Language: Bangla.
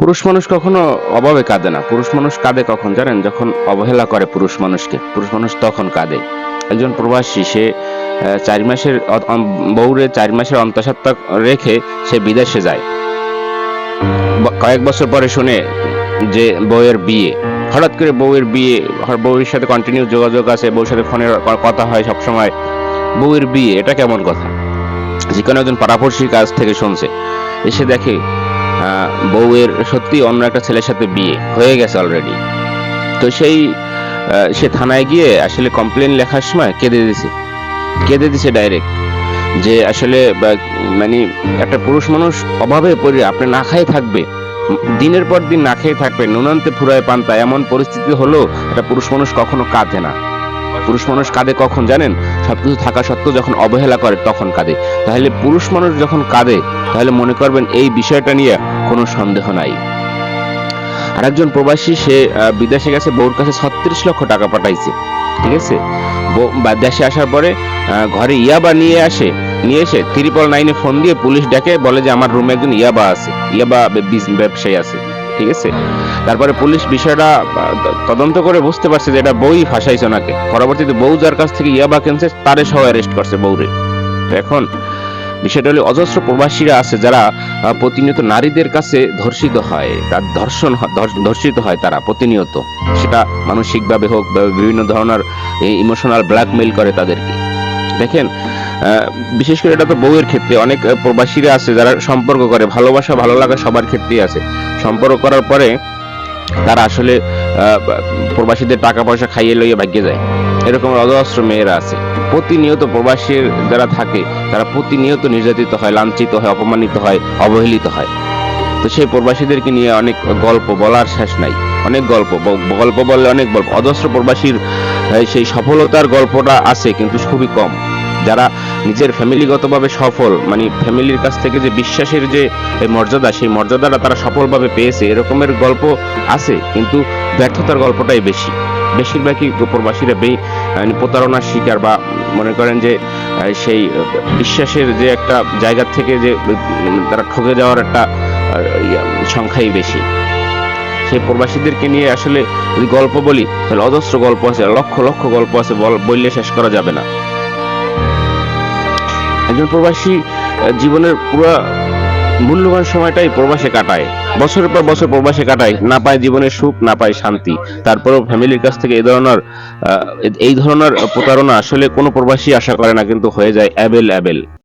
পুরুষ মানুষ কখনো অভাবে কাঁদে না। পুরুষ মানুষ কাঁদে কখন জানেন? যখন অবহেলা করে পুরুষ মানুষকে। পুরুষ মানুষ তখন কাঁদে। একজন প্রবাসী, সে চার মাসের বউরে চার মাসের অন্তঃসত্ত্বা রেখে সে বিদেশে যায়। কয়েক বছর পরে শুনে যে বউয়ের বিয়ে। হঠাৎ করে বউয়ের বিয়ে বউয়ের সাথে কন্টিনিউ যোগাযোগ আছে বউর সাথে ফোনে কথা হয় সব সময় বউয়ের বিয়ে, এটা কেমন কথা? যে কোনো একজন পাড়াপড়শির কাছ থেকে শুনছে। এসে দেখে বউয়ের সত্যি অন্য একটা ছেলের সাথে বিয়ে হয়ে গেছে অলরেডি তো সেই সে থানায় গিয়ে আসলে কমপ্লেন লেখার সময় কেঁদে দিছে কেঁদে দিছে ডাইরেক্ট যে আসলে মানে একটা পুরুষ মানুষ অভাবে পড়ে, আপনি না খাই থাকবে, দিনের পর দিন না খেয়ে থাকবে, নুনান্তে ফুরায় পান্তা এমন পরিস্থিতি হলো একটা পুরুষ মানুষ কখনো কাঁদে না। পুরুষ মানুষ কাঁদে কখন জানেন? সবকিছু থাকা সত্ত্বেও যখন অবহেলা করে, তখন কাঁদে। তাহলে পুরুষ মানুষ যখন কাঁদে, তাহলে মনে করবেন এই বিষয়টা নিয়ে কোনো সন্দেহ নাই। আরেকজন প্রবাসী, সে বিদেশে গেছে, বউর কাছে ছত্রিশ লক্ষ টাকা পাঠাইছে। ঠিক আছে? দেশে আসার পরে ঘরে ইয়াবা নিয়ে আসে, নিয়ে এসে ত্রিপল নাইনে ফোন দিয়ে পুলিশ ডেকে বলে যে, আমার রুমে একজন ইয়াবা আছে, ইয়াবা ব্যবসায়ী আছে। ঠিক আছে? তারপরে পুলিশ বিষয়টা তদন্ত করে বুঝতে পারছে যে এটা বউই ফাঁসাইছে ওনাকে। পরবর্তীতে বউ যার কাছ থেকে ইয়াবা কিনছে, তারে সহ অ্যারেস্ট করছে বউরে। তো এখন বিষয়টা হলো, অজস্র প্রবাসীরা আছে যারা প্রতিনিয়ত নারীদের কাছে ধর্ষিত হয়, তার ধর্ষণ ধর্ষিত হয় তারা প্রতিনিয়ত। সেটা মানসিকভাবে হোক বিভিন্ন ধরনের ইমোশনাল ব্ল্যাকমেইল করে তাদেরকে। দেখেন বিশেষ করে এটা তো বউয়ের ক্ষেত্রে, অনেক প্রবাসীরা আছে যারা সম্পর্ক করে, ভালোবাসা, ভালো লাগা সবার ক্ষেত্রেই আছে। সম্পর্ক করার পরে তারা আসলে প্রবাসীদের টাকা পয়সা খাইয়ে লইয়ে ভাগ্যে যায়। এরকম অজস্র মেয়েরা আছে। প্রতিনিয়ত প্রবাসীর যারা থাকে, তারা প্রতিনিয়ত নির্যাতিত হয়, লাঞ্ছিত হয়, অপমানিত হয়, অবহেলিত হয়। তো সেই প্রবাসীদেরকে নিয়ে অনেক গল্প বলার শেষ নাই। অনেক গল্প গল্প বললে অনেক গল্প। অজস্র প্রবাসীর সেই সফলতার গল্পটা আছে, কিন্তু খুবই কম। যারা নিজের ফ্যামিলিগতভাবে সফল মানে ফ্যামিলির কাছ থেকে যে বিশ্বাসের যে মর্যাদা, সেই মর্যাদাটা তারা সফলভাবে পেয়েছে, এরকমের গল্প আছে, কিন্তু ব্যর্থতার গল্পটাই বেশি। বেশিরভাগই প্রবাসীরা বে মানে প্রতারণার শিকার বা মনে করেন যে সেই বিশ্বাসের যে একটা জায়গা থেকে যে তারা ঠকে যাওয়ার একটা সংখ্যাই বেশি। সেই প্রবাসীদেরকে নিয়ে আসলে গল্প বলি, তাহলে অজস্র গল্প আছে, লক্ষ লক্ষ গল্প আছে, বল- বললে শেষ করা যাবে না। একজন প্রবাসী জীবনের পুরো মূল্যবান সময়টাই প্রবাসে কাটায়। বছরের পর বছর প্রবাসে কাটায়, না পায় জীবনের সুখ, না পায় শান্তি। তারপরেও ফ্যামিলির কাছ থেকে এই ধরনের এই ধরনের প্রতারণা আসলে কোনো প্রবাসী আশা করে না, কিন্তু হয়ে যায় অ্যাবেল অ্যাবেল।